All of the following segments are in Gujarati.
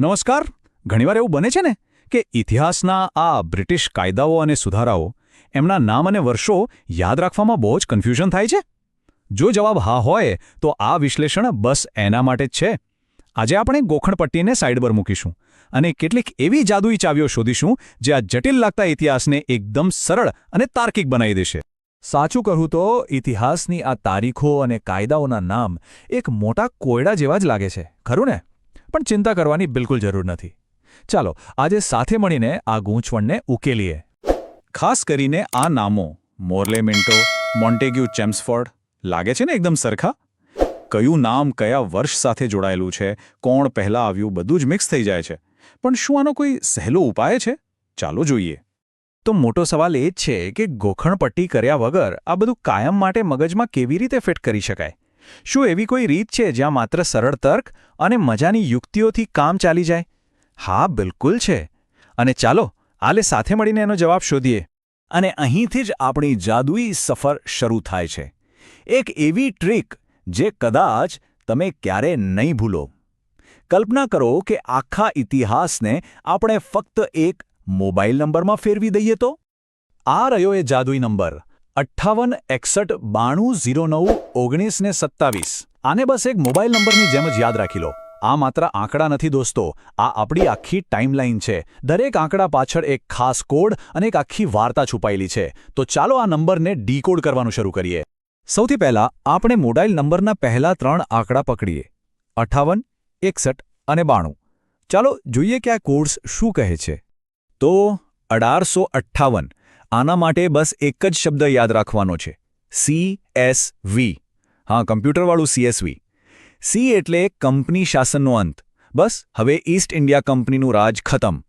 નમસ્કાર. ઘણીવાર એવું બને છે ને કે ઇતિહાસના આ બ્રિટિશ કાયદાઓ અને સુધારાઓ, એમના નામ અને વર્ષો યાદ રાખવામાં બહુ જ કન્ફ્યુઝન થાય છે. જો જવાબ હા હોય, તો આ વિશ્લેષણ બસ એના માટે જ છે. આજે આપણે ગોખણપટ્ટીને સાઈડ પર મૂકીશું અને કેટલીક એવી જાદુઈ ચાવીઓ શોધીશું જે આ જટિલ લાગતા ઇતિહાસને એકદમ સરળ અને તાર્કિક બનાવી દેશે. સાચું કહું તો, ઇતિહાસની આ તારીખો અને કાયદાઓના નામ એક મોટા કોયડા જેવા જ લાગે છે. ખરું ને? પણ ચિંતા કરવાની બિલકુલ જરૂર નથી. ચાલો, આજે સાથે મળીને આ ગૂંચવણને ઉકેલીએ. ખાસ કરીને આ નામો, મોરલે મિન્ટો, મોન્ટેગ્યુ ચેમ્સફોર્ડ, લાગે છે ને એકદમ સરખા? કયું નામ કયા વર્ષ સાથે જોડાયેલું છે, કોણ પહેલાં આવ્યું, બધું જ મિક્સ થઈ જાય છે. પણ શું આનો કોઈ સહેલો ઉપાય છે? ચાલો જોઈએ. તો મોટો સવાલ એ જ છે કે ગોખણપટ્ટી કર્યા વગર આ બધું કાયમ માટે મગજમાં કેવી રીતે ફિટ કરી શકાય? શું એવી કોઈ રીત છે જ્યાં માત્ર સરળ તર્ક અને મજાની યુક્તિઓથી કામ ચાલી જાય? હા, બિલકુલ છે. અને ચાલો, આલે સાથે મળીને એનો જવાબ શોધીએ. અને અહીંથી જ આપણી જાદુઈ સફર શરૂ થાય છે. એક એવી ટ્રીક જે કદાચ તમે ક્યારે નહીં ભૂલો. કલ્પના કરો કે આખા ઇતિહાસને આપણે ફક્ત એક મોબાઈલ નંબરમાં ફેરવી દઈએ તો? આ રહ્યો એ જાદુઈ નંબર. અઠ્ઠાવન, એકસઠ, બાણું, ઝીરો નવ, ઓગણીસ ને સત્તાવીસ. આને બસ એક મોબાઈલ નંબરની જેમ જ યાદ રાખી લો. આ માત્ર આંકડા નથી દોસ્તો. આ આપણી આખી ટાઈમલાઈન છે. દરેક આંકડા પાછળ એક ખાસ કોડ અને એક આખી વાર્તા છુપાયેલી છે. તો ચાલો આ નંબરને ડીકોડ કરવાનું શરૂ કરીએ. સૌથી પહેલા આપણે મોબાઈલ નંબરના પહેલા ત્રણ આંકડા પકડીએ. અઠાવન એકસઠ અને બાણું. ચાલો જોઈએ કે આ કોડ્સ શું કહે છે. તો અઢારસો અઠ્ઠાવન. આના માટે બસ એક જ શબ્દ યાદ રાખવાનો છે. સી એસ વી હા, કમ્પ્યુટરવાળું સીએસવી સી એટલે કંપની શાસનનો અંત. બસ, હવે ઈસ્ટ ઇન્ડિયા કંપનીનું રાજ ખતમ.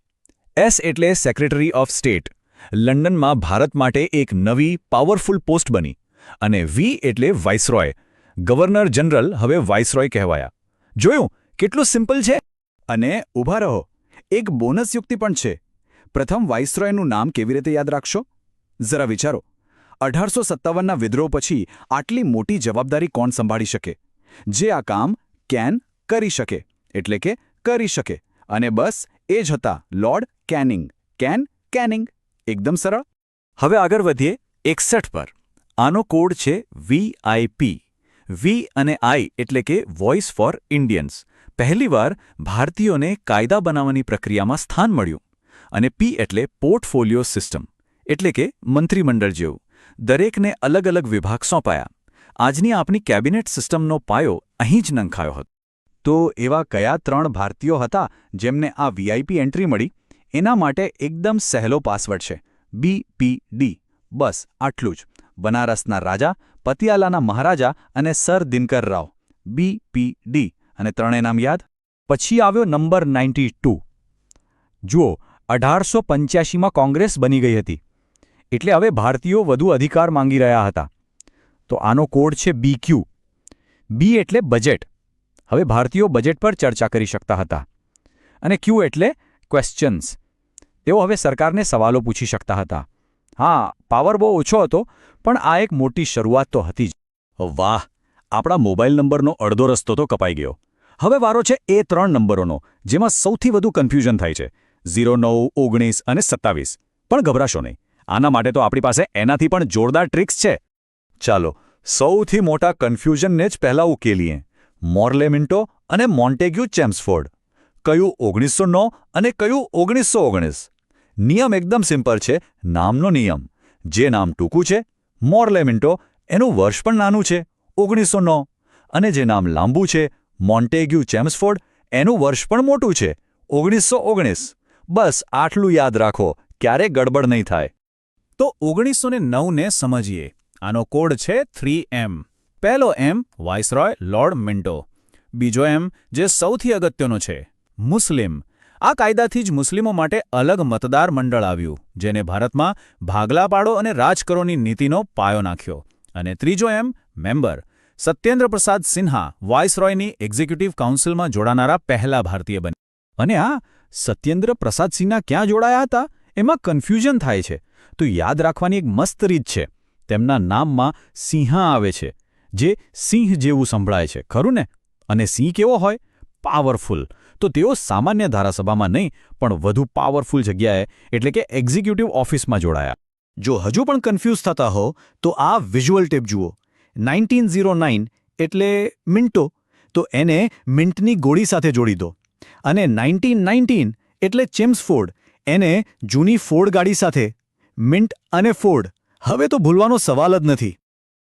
એસ એટલે સેક્રેટરી ઓફ સ્ટેટ લંડનમાં ભારત માટે એક નવી પાવરફુલ પોસ્ટ બની. અને વી એટલે વાઇસરોય ગવર્નર જનરલ હવે વાઇસરોય કહેવાયા. જોયું? કેટલું સિમ્પલ છે? અને ઊભા રહો. એક બોનસ યુક્તિ પણ છે. પ્રથમ વાઇસરોયનું નામ કેવી રીતે યાદ રાખશો? જરા વિચારો. અઢારસો સત્તાવનના વિદ્રોહ પછી આટલી મોટી જવાબદારી કોણ સંભાળી શકે? જે આ કામ કેન કરી શકે, એટલે કે કરી શકે. અને બસ, એ જ હતા લોર્ડ કેનિંગ. Can canning. એકદમ સરળ. હવે આગળ વધીએ એકસઠ પર. આનો કોડ છે વીઆઈપી વી અને આઈ એટલે કે વોઇસ ફોર ઇન્ડિયન્સ. પહેલીવાર ભારતીયોને કાયદા બનાવવાની પ્રક્રિયામાં સ્થાન મળ્યું. અને પી એટલે પોર્ટફોલિયો સિસ્ટમ, એટલે કે મંત્રીમંડળ જેવું. દરેકને અલગ અલગ વિભાગ સોંપાયા. આજની આપણી કેબિનેટ સિસ્ટમનો પાયો અહીં જ નંખાયો હતો. તો એવા કયા ત્રણ ભારતીયો હતા જેમને આ વીઆઈપી એન્ટ્રી મળી? એના માટે એકદમ સહેલો પાસવર્ડ છે. બીપીડી બસ, આટલું જ. બનારસના રાજા, પતિયાલાના મહારાજા અને સર દિનકર રાવ. બીપીડી અને ત્રણેય નામ યાદ? પછી આવ્યો નંબર નાઇન્ટી ટુ. જુઓ અઢારસો પંચ્યાસીમાં કોંગ્રેસ બની ગઈ હતી. એટલે હવે ભારતીયો વધુ અધિકાર માંગી રહ્યા હતા. તો આનો કોડ છે બીક્યુ બી એટલે બજેટ હવે ભારતીયો બજેટ પર ચર્ચા કરી શકતા હતા. અને ક્યુ એટલે ક્વેશ્ચન્સ તેઓ હવે સરકારને સવાલો પૂછી શકતા હતા. હા પાવર બહુ ઓછો હતો, પણ આ એક મોટી શરૂઆત તો હતી જ. વાહ, આપણા મોબાઈલ નંબરનો અડધો રસ્તો તો કપાઈ ગયો. હવે વારો છે એ ત્રણ નંબરોનો, જેમાં સૌથી વધુ કન્ફ્યુઝન થાય છે. ઝીરો નવ ઓગણીસ અને સત્તાવીસ. પણ ગભરાશો નહીં. આના માટે તો આપણી પાસે એનાથી પણ જોરદાર ટ્રિક્સ છે. ચાલો, સૌથી મોટા કન્ફ્યુઝનને જ પહેલાં ઉકેલીએ. મોર્લે મિન્ટો અને મોન્ટેગ્યુ ચેમ્સફોર્ડ. કયું ઓગણીસો નો અને કયું ઓગણીસો ઓગણીસ? નિયમ એકદમ સિમ્પલ છે, નામનો નિયમ. જે નામ ટૂંકું છે, મોર્લે મિન્ટો, એનું વર્ષ પણ નાનું છે, ઓગણીસો નો અને જે નામ લાંબુ છે, મોન્ટેગ્યુ ચેમ્સફોર્ડ, એનું વર્ષ પણ મોટું છે, ઓગણીસો ઓગણીસ. બસ આટલું યાદ રાખો, ક્યારે ગડબડ નહીં થાય. તો ઓગણીસો ને નવને સમજીએ. આનો કોડ છે થ્રી એમ. પહેલો એમ, વાઇસરોય લોર્ડ મિન્ટો. બીજો એમ, જે સૌથી અગત્યનો છે, મુસ્લિમ. આ કાયદાથી જ મુસ્લિમો માટે અલગ મતદાર મંડળ આવ્યું, જેને ભારતમાં ભાગલા પાડો અને રાજકરોની નીતિનો પાયો નાખ્યો. અને ત્રીજો એમ, મેમ્બર. સત્યેન્દ્ર પ્રસાદ સિન્હા વાઇસરોયની એક્ઝિક્યુટિવ કાઉન્સિલમાં જોડાનારા પહેલા ભારતીય બન્યા. અને આ સત્યેન્દ્ર પ્રસાદસિંહના ક્યાં જોડાયા હતા, એમાં કન્ફ્યુઝન થાય છે. તો યાદ રાખવાની એક મસ્ત રીત છે. તેમના નામમાં સિંહા આવે છે, જે સિંહ જેવું સંભળાય છે, ખરું ને? અને સિંહ કેવો હોય? પાવરફુલ તો તેઓ સામાન્ય ધારાસભામાં નહીં, પણ વધુ પાવરફુલ જગ્યાએ, એટલે કે એક્ઝિક્યુટિવ ઓફિસમાં જોડાયા. જો હજુ પણ કન્ફ્યુઝ થતા હો, તો આ વિઝ્યુઅલ ટેપ જુઓ. નાઇન્ટીન એટલે મિન્ટો તો એને મિન્ટની ગોળી સાથે જોડી દો. અને નાઇન્ટીન નાઇન્ટીન એટલે ચેમ્સ ફોર્ડ, એને જૂની ફોર્ડ ગાડી સાથે, મિન્ટ અને ફોર્ડ, હવે તો ભૂલવાનો સવાલ જ નથી.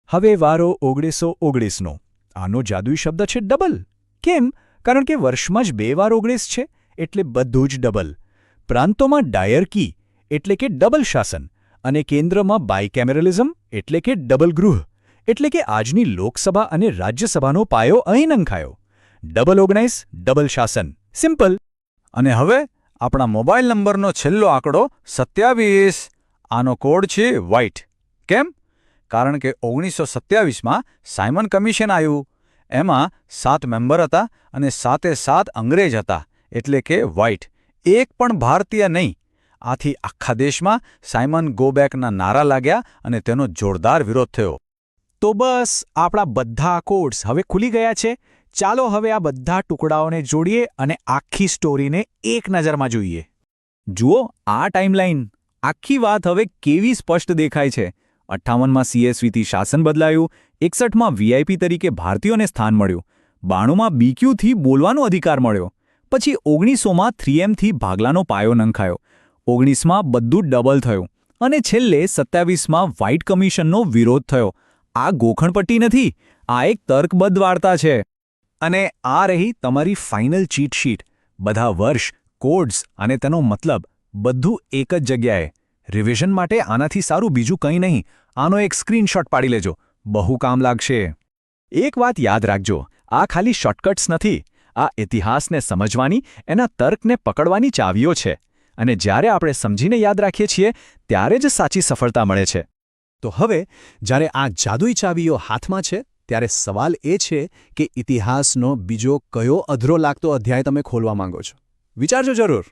હવે વારો ઓગણીસો ઓગણીસનો. આનો જાદુઈ શબ્દ છે ડબલ. કેમ? કારણ કે વર્ષમાં જ બે વાર ઓગણીસ છે, એટલે બધું જ ડબલ. પ્રાંતોમાં ડાયરકી એટલે કે ડબલ શાસન, અને કેન્દ્રમાં બાયકેમેરલિઝમ, એટલે કે ડબલ ગૃહ, એટલે કે આજની લોકસભા અને રાજ્યસભાનો પાયો અહીં નંખાયો. ડબલ ઓગણાઇસ ડબલ શાસન. સિમ્પલ અને હવે આપણા મોબાઈલ નંબરનો છેલ્લો આંકડો સત્યાવીસ. આનો કોડ છે વ્હાઇટ કેમ? કારણ કે ઓગણીસો સત્યાવીસમાં સાયમન કમિશન આવ્યું. એમાં સાત મેમ્બર હતા અને સાતે સાત અંગ્રેજ હતા. એટલે કે વ્હાઇટ એક પણ ભારતીય નહીં. આથી આખા દેશમાં સાયમન ગો બેકના નારા લાગ્યા અને તેનો જોરદાર વિરોધ થયો. તો બસ આપણા બધા કોડ્સ હવે ખુલી ગયા છે? ચાલો હવે આ બધા ટુકડાઓને જોડીએ અને આખી સ્ટોરીને એક નજરમાં જોઈએ. જુઓ, આ ટાઈમલાઈન આખી વાત હવે કેવી સ્પષ્ટ દેખાય છે. અઠ્ઠાવનમાં સીએસવીથી શાસન બદલાયું, એકસઠમાં વીઆઈપી તરીકે ભારતીયોને સ્થાન મળ્યું, બાણુંમાં બીક્યુથી બોલવાનો અધિકાર મળ્યો, પછી ઓગણીસોમાં થ્રીએમથી ભાગલાનો પાયો નંખાયો, ઓગણીસમાં બધું ડબલ થયું અને છેલ્લે સત્યાવીસમાં વ્હાઇટ કમિશનનો વિરોધ થયો. આ ગોખણપટ્ટી નથી, આ એક તર્કબદ્ધ વાર્તા છે. અને આ રહી તમારી ફાઇનલ ચીટ શીટ બધા વર્ષ કોડ્સ અને તેનો મતલબ બધું એક જ જગ્યાએ. રિવિઝન માટે આનાથી સારું બીજું કંઈ નહીં. આનો એક સ્ક્રીનશોટ પાડી લેજો. બહુ કામ લાગશે. એક વાત યાદ રાખજો. આ ખાલી શોર્ટકટ્સ નથી. આ ઇતિહાસને સમજવાની, એના તર્કને પકડવાની ચાવીઓ છે. અને જ્યારે આપણે સમજીને યાદ રાખીએ છીએ, ત્યારે જ સાચી સફળતા મળે છે. તો હવે, જ્યારે આ જાદુઈ ચાવીઓ હાથમાં છે ત્યારે સવાલ એ છે કે ઇતિહાસનો બીજો કયો અધરો લાગતો અધ્યાય તમે ખોલવા માંગો છો? વિચારજો જરૂર.